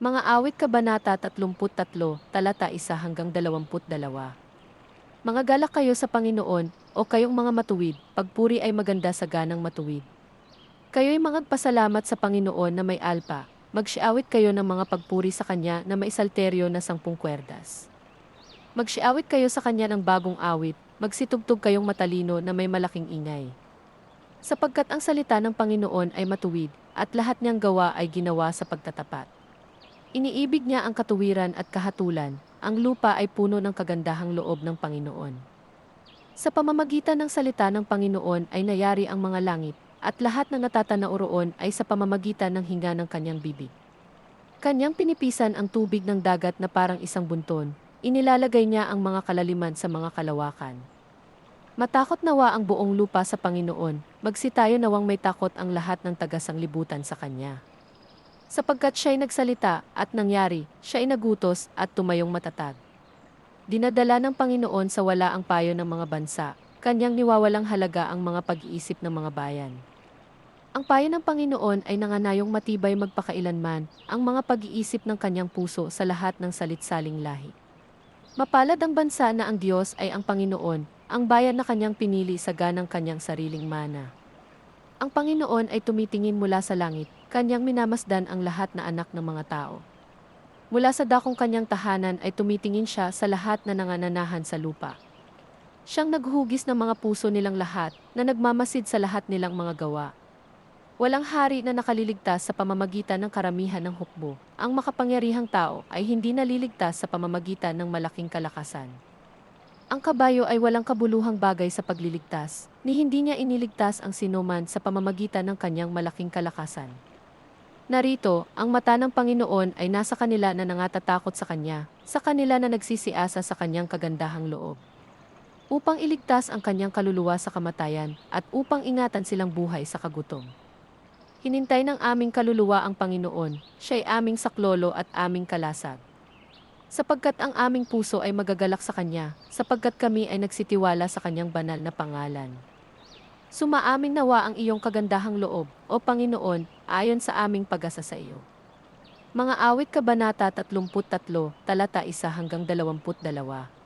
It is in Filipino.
Mga awit kabanata 33, talata 1 hanggang 22. Mga galak kayo sa Panginoon, o kayong mga matuwid, pagpuri ay maganda sa ganang matuwid. Kayo'y magpasalamat sa Panginoon na may alpa, magsiawit kayo ng mga pagpuri sa Kanya na may salteryo na sangpung kwerdas. Magsiawit kayo sa Kanya ng bagong awit, magsitugtog kayong matalino na may malaking ingay. Sapagkat ang salita ng Panginoon ay matuwid, at lahat niyang gawa ay ginawa sa pagtatapat. Iniibig niya ang katuwiran at kahatulan, ang lupa ay puno ng kagandahang loob ng Panginoon. Sa pamamagitan ng salita ng Panginoon ay nayari ang mga langit, at lahat ng natatanao roon ay sa pamamagitan ng hinga ng kanyang bibig. Kanyang pinipisan ang tubig ng dagat na parang isang bunton, inilalagay niya ang mga kalaliman sa mga kalawakan. Matakot nawa ang buong lupa sa Panginoon, magsitayo nawang may takot ang lahat ng taga-sanglibutan sa Kanya. Sapagkat siya'y nagsalita at nangyari, siya'y nagutos at tumayong matatag. Dinadala ng Panginoon sa wala ang payo ng mga bansa, kanyang niwawalang halaga ang mga pag-iisip ng mga bayan. Ang payo ng Panginoon ay nanganayong matibay magpakailanman, ang mga pag-iisip ng kanyang puso sa lahat ng salitsaling lahi. Mapalad ang bansa na ang Diyos ay ang Panginoon, ang bayan na kanyang pinili sa ganang kanyang sariling mana. Ang Panginoon ay tumitingin mula sa langit, kanyang minamasdan ang lahat na anak ng mga tao. Mula sa dakong kanyang tahanan ay tumitingin siya sa lahat na nangananahan sa lupa. Siyang naghugis ng mga puso nilang lahat, na nagmamasid sa lahat nilang mga gawa. Walang hari na nakaliligtas sa pamamagitan ng karamihan ng hukbo. Ang makapangyarihang tao ay hindi naliligtas sa pamamagitan ng malaking kalakasan. Ang kabayo ay walang kabuluhang bagay sa pagliligtas, ni hindi niya iniligtas ang sinuman sa pamamagitan ng kanyang malaking kalakasan. Narito, ang mata ng Panginoon ay nasa kanila na nangatatakot sa Kanya, sa kanila na nagsisiasa sa Kanyang kagandahang loob. Upang iligtas ang Kanyang kaluluwa sa kamatayan, at upang ingatan silang buhay sa kagutom. Hinintay ng aming kaluluwa ang Panginoon, siya'y aming saklolo at aming kalasag. Sapagkat ang aming puso ay magagalak sa Kanya, sapagkat kami ay nagsitiwala sa Kanyang banal na pangalan. Sumaamin nawa ang iyong kagandahang loob, o Panginoon, ayon sa aming pag-asa sa iyo. Mga awit kabanata 33, talata 1 hanggang 22.